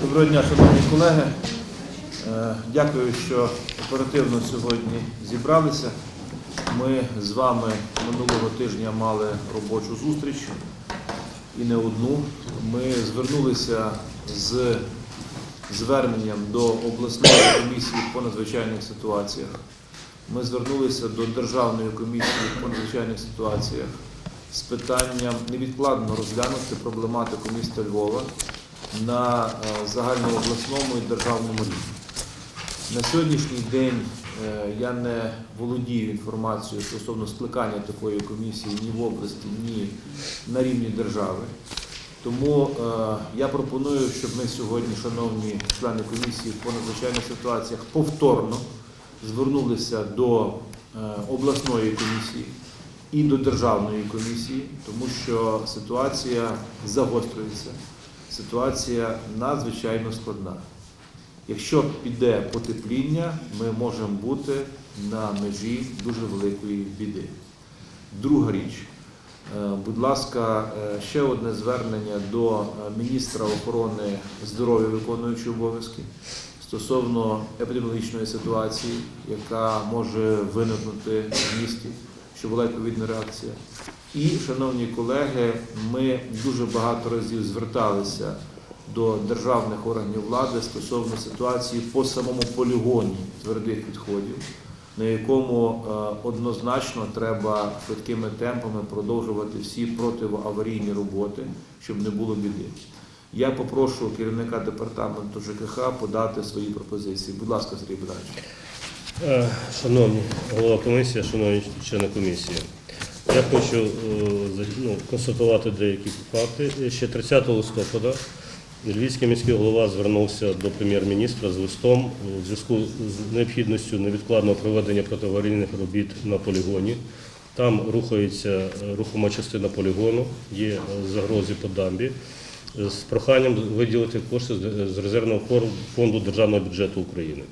Доброго дня, шановні колеги. Е, Дякую, що оперативно сьогодні зібралися. Ми з вами минулого тижня мали робочу зустріч і не одну. Ми звернулися з зверненням до обласної комісії по надзвичайних ситуаціях. Ми звернулися до Державної комісії по надзвичайних ситуаціях з питанням невідкладно розглянути проблематику міста Львова на е, загальнообласному і державному рівні. На сьогоднішній день е, я не володію інформацією стосовно скликання такої комісії ні в області, ні на рівні держави. Тому е, я пропоную, щоб ми сьогодні, шановні члени комісії по надзвичайних ситуаціях, повторно звернулися до обласної комісії і до державної комісії, тому що ситуація загострюється, ситуація надзвичайно складна. Якщо піде потепління, ми можемо бути на межі дуже великої біди. Друга річ, Е, будь ласка, е, ще одне звернення до е, міністра охорони здоров'я виконуючого обов'язки стосовно епідеміологічної ситуації, яка може виникнути в місті, що була відповідна реакція. І, шановні колеги, ми дуже багато разів зверталися до державних органів влади стосовно ситуації по самому полігоні твердих відходів, на якому е, однозначно треба швидкими темпами продовжувати всі протиаварійні роботи, щоб не було біди. Я попрошу керівника департаменту ЖКХ подати свої пропозиції. Будь ласка, Сергій Богданович. Е, Шановні голова комісії, шановні члени комісії, я хочу е, ну, констатувати деякі факти. Ще 30 листопада Львівський міський голова звернувся до прем'єр-міністра з листом у зв'язку з необхідністю невідкладного проведення протиаварійних робіт на полігоні. Там рухається е, рухома частина полігону, є е, загрози по дамбі. З проханням виділити кошти з резервного фонду державного бюджету України.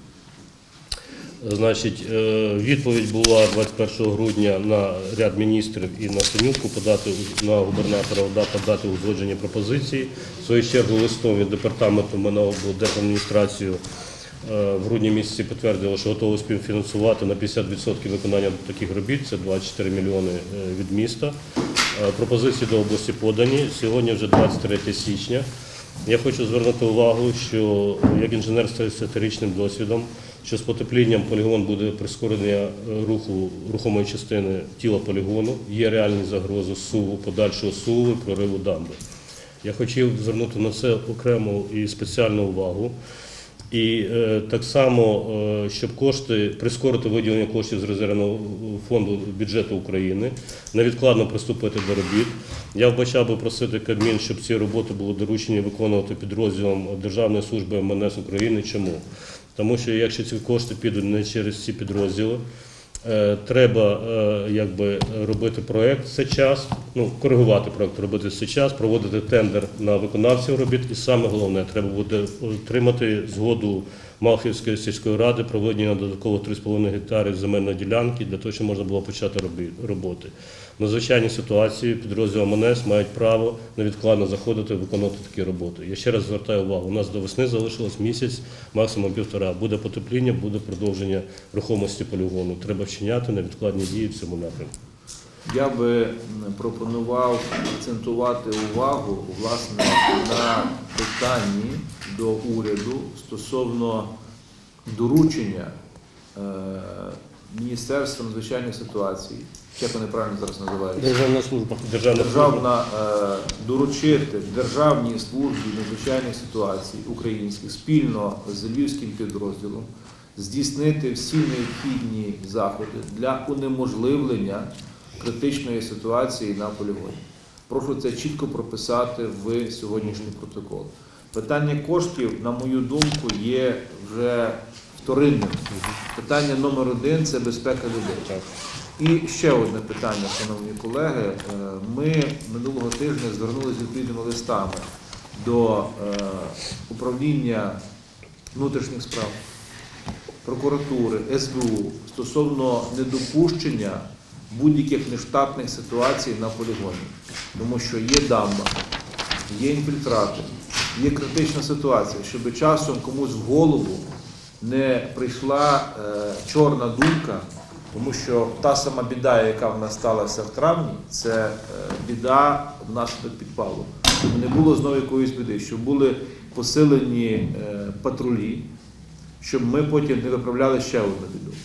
Значить, е, відповідь була 21 грудня на ряд міністрів і на Синютку подати на губернатора ОДА подати узгоджені пропозиції. В свою чергу листом від департаменту облдержадміністрацію е, в грудні місяці підтвердили, що готові співфінансувати на 50% виконання таких робіт. Це 24 мільйони е, від міста. Пропозиції до області подані. Сьогодні вже 23 січня. Я хочу звернути увагу, що як інженер з 30-річним досвідом, що з потеплінням полігон буде прискорення е, руху рухомої частини тіла полігону, є реальні загрози суву, подальшого суву і прориву дамби. Я хотів звернути на це окрему і спеціальну увагу. І е, так само, е, щоб кошти прискорити виділення коштів з резервного фонду бюджету України, невідкладно приступити до робіт. Я вбачав би просити Кабмін, щоб ці роботи були доручені виконувати підрозділом Державної служби МНС України. Чому? Тому що якщо ці кошти підуть не через ці підрозділи, Е, Треба е, якби робити проект це час, ну коригувати проект, робити це час, проводити тендер на виконавців робіт. І саме головне, треба буде отримати згоду Малхівської сільської ради про виділення додатково 3,5 гектарів земельної ділянки для того, щоб можна було почати роботи. В надзвичайній ситуації підрозділ МНС мають право невідкладно заходити і виконувати такі роботи. Я ще раз звертаю увагу. У нас до весни залишилось місяць, максимум півтора. Буде потепління, буде продовження рухомості полігону. Треба вчиняти невідкладні дії в цьому напрямку. Я би пропонував акцентувати увагу власне на питанні до уряду стосовно доручення е, Міністерства надзвичайних ситуацій, як вони правильно зараз називаються, Державна служба. Державна, державна е, доручити Державній службі надзвичайних ситуацій українських спільно з львівським підрозділом здійснити всі необхідні заходи для унеможливлення критичної ситуації на полігоні. Прошу це чітко прописати в сьогоднішній протокол. Питання коштів, на мою думку, є вже вторинним. Питання номер один це безпека людей. І ще одне питання, шановні колеги. Е, Ми минулого тижня звернулися з відповідними листами до е, управління внутрішніх справ, прокуратури, СБУ стосовно недопущення будь-яких нештатних ситуацій на полігоні. Тому що є дамба, є інфільтрати, є критична ситуація, щоб часом комусь в голову не прийшла е, чорна думка, тому що та сама біда, яка в нас сталася в травні, це е, біда внаслідок підпалу. Щоб не було знову якоїсь біди, щоб були посилені е, патрулі, щоб ми потім не виправляли ще одну біду.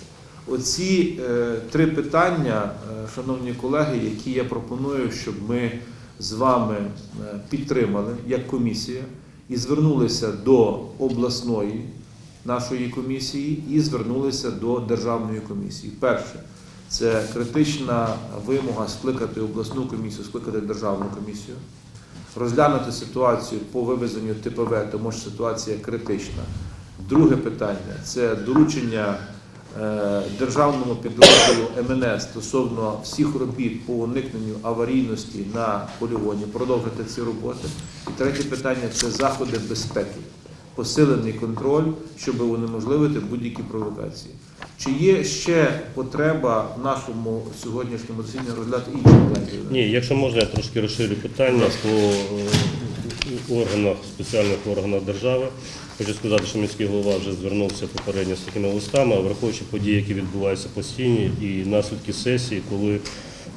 Оці е, три питання, е, шановні колеги, які я пропоную, щоб ми з вами підтримали як комісія і звернулися до обласної нашої комісії і звернулися до державної комісії. Перше, це критична вимога скликати обласну комісію, скликати державну комісію, розглянути ситуацію по вивезенню ТПВ, тому що ситуація критична. Друге питання це доручення державному підрозділу МНС стосовно всіх робіт по уникненню аварійності на полігоні, продовжити ці роботи. І третє питання це заходи безпеки, посилений контроль, щоб унеможливити будь-які провокації. Чи є ще потреба в нашому сьогоднішньому засіданні розглядати інші питання? Ні, якщо можна, я трошки розширю питання е, органах, спеціальних органах держави. Хочу сказати, що міський голова вже звернувся попередньо з такими листами, а враховуючи події, які відбуваються постійні, і наслідки сесії, коли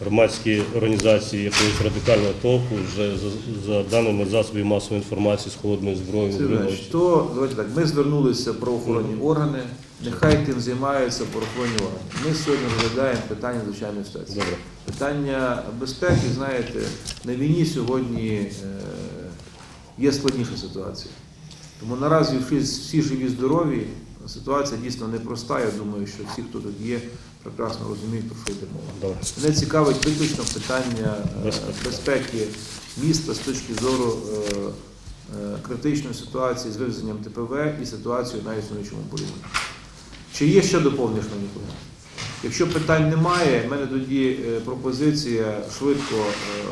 громадські організації якогось радикального толку вже за, за даними засобів масової інформації з холодною зброєю Сергій то давайте так. Ми звернулися в правоохоронні органи. Нехай тим займаються правоохоронні органи. Ми сьогодні розглядаємо питання звичайної ситуації. Добре. Питання безпеки, знаєте, на війні сьогодні е, є складніша ситуація. Тому наразі всі, живі, здорові. Ситуація дійсно непроста. Я думаю, що всі, хто тут є, прекрасно розуміють, про що йде мова. Мене цікавить виключно питання е, Безпеки. міста з точки зору е, е, критичної ситуації з вивезенням ТПВ і ситуацією на існуючому полігоні. Чи є ще доповнення, шановні колеги? Якщо питань немає, в мене тоді пропозиція швидко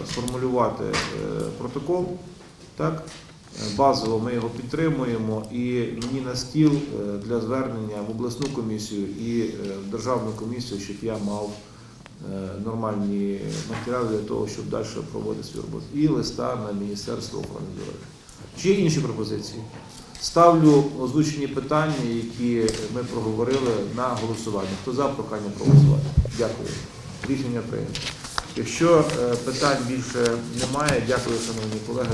сформулювати протокол. Так? Е, Базово ми його підтримуємо і мені на стіл е, для звернення в обласну комісію і е, в державну комісію, щоб я мав нормальні матеріали для того, щоб далі проводити свою роботу. І листа на Міністерство охорони здоров'я. Чи є інші пропозиції? Ставлю озвучені питання, які ми проговорили на голосування. Хто за прохання проголосувати? Дякую. Рішення прийнято. Якщо е, питань більше немає, дякую, шановні колеги.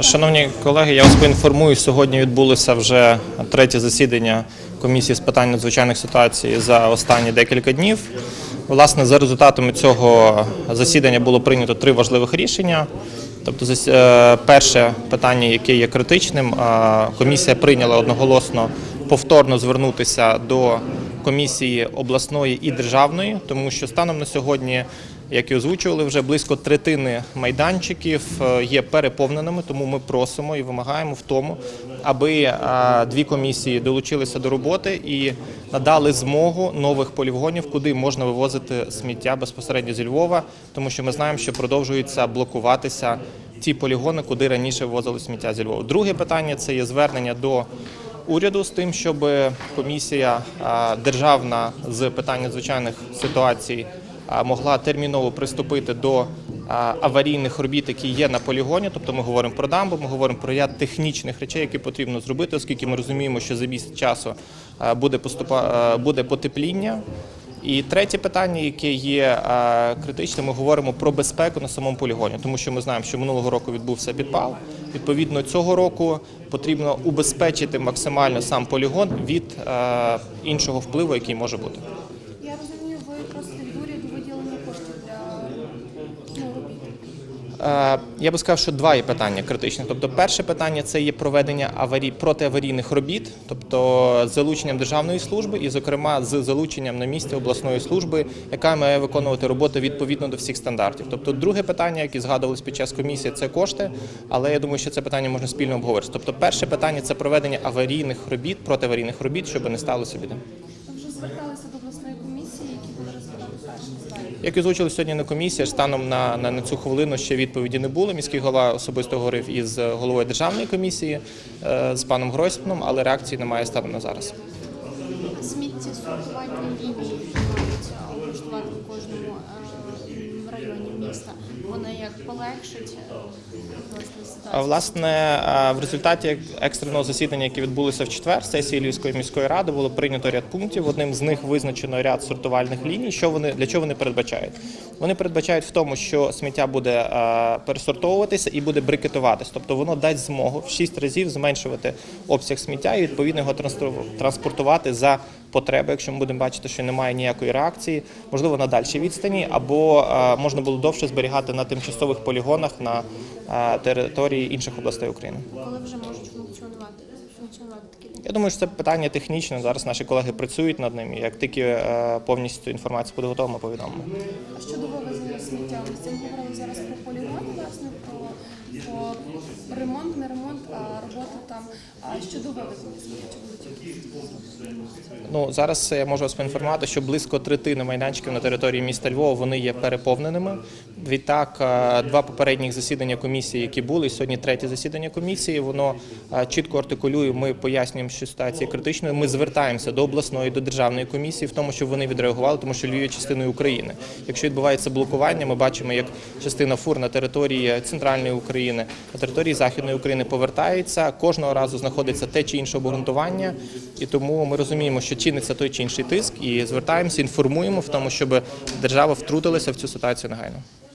Шановні колеги, я вас поінформую. Сьогодні відбулося вже третє засідання комісії з питань надзвичайних ситуацій за останні декілька днів. Власне, за результатами цього засідання було прийнято три важливих рішення. Тобто, е, перше питання, яке є критичним, комісія прийняла одноголосно повторно звернутися до комісії обласної і державної, тому що станом на сьогодні як і озвучували вже близько третини майданчиків е, є переповненими, тому ми просимо і вимагаємо в тому, аби е, дві комісії долучилися до роботи і надали змогу нових полігонів, куди можна вивозити сміття безпосередньо зі Львова, тому що ми знаємо, що продовжуються блокуватися ті полігони, куди раніше вивозили сміття зі Львова. Друге питання це є звернення до уряду з тим, щоб комісія державна з питань надзвичайних ситуацій могла терміново приступити до аварійних робіт, які є на полігоні. Тобто ми говоримо про дамбу, ми говоримо про ряд технічних речей, які потрібно зробити, оскільки ми розуміємо, що за місяць часу буде поступа буде потепління. І третє питання, яке є е, критичним, ми говоримо про безпеку на самому полігоні, тому що ми знаємо, що минулого року відбувся підпал. Відповідно, цього року потрібно убезпечити максимально сам полігон від е, іншого впливу, який може бути. Я розумію, ви просите від уряду виділення коштів для ну, робіт. Е, Я би сказав, що два є питання критичні. Тобто, перше питання це є проведення аварій протиаварійних робіт, тобто з залученням державної служби, і, зокрема, з залученням на місці обласної служби, яка має виконувати роботу відповідно до всіх стандартів. Тобто, друге питання, яке згадувалось під час комісії, це кошти. Але я думаю, що це питання можна спільно обговорити. Тобто, перше питання це проведення аварійних робіт, протиаварійних робіт, щоб не сталося біди. Як і озвучили сьогодні на комісії, станом на, на, на цю хвилину ще відповіді не було. Міський голова особисто говорив із головою державної комісії е, з паном Гройсманом, але реакції немає станом на зараз. Сміття сортувальні лінії мають облаштувати в кожному е, районі міста. Вони як полегшить е, власне в результаті екстреного засідання, яке відбулося в четвер, сесії Львівської міської ради було прийнято ряд пунктів. Одним з них визначено ряд сортувальних ліній. Що вони для чого вони передбачають? Вони передбачають в тому, що сміття буде пересортовуватися і буде брикетуватись. Тобто воно дасть змогу в 6 разів зменшувати обсяг сміття і відповідно його транспортувати за потреби, якщо ми будемо бачити, що немає ніякої реакції, можливо на дальшій відстані, або можна було довше зберігати на тимчасових полігонах на території інших областей України. Коли вже можуть функціонувати функціонувати? Я думаю, що це питання технічне. Зараз наші колеги працюють над ним. і Як тільки е, повністю інформація буде готова, ми повідомимо. А щодо вивезення сміття, ми з цим говорили зараз про полігон, власне, про, про ремонт, не ремонт, а роботу там. А щодо вивезення сміття? Ну зараз я можу вас поінформувати, що близько третини майданчиків на території міста Львова вони є переповненими. Відтак, е, два попередніх засідання комісії, які були, сьогодні третє засідання комісії, воно е, чітко артикулює. Ми пояснюємо, що ситуація критичною. Ми звертаємося до обласної, до державної комісії в тому, щоб вони відреагували, тому що Львів є частиною України. Якщо відбувається блокування, ми бачимо, як частина фур на території центральної України, на території західної України повертається. Кожного разу знаходиться те чи інше обґрунтування, і тому ми розуміємо, що чиниться той чи інший тиск, і звертаємося, інформуємо в тому, щоб держава втрутилася в цю ситуацію негайно.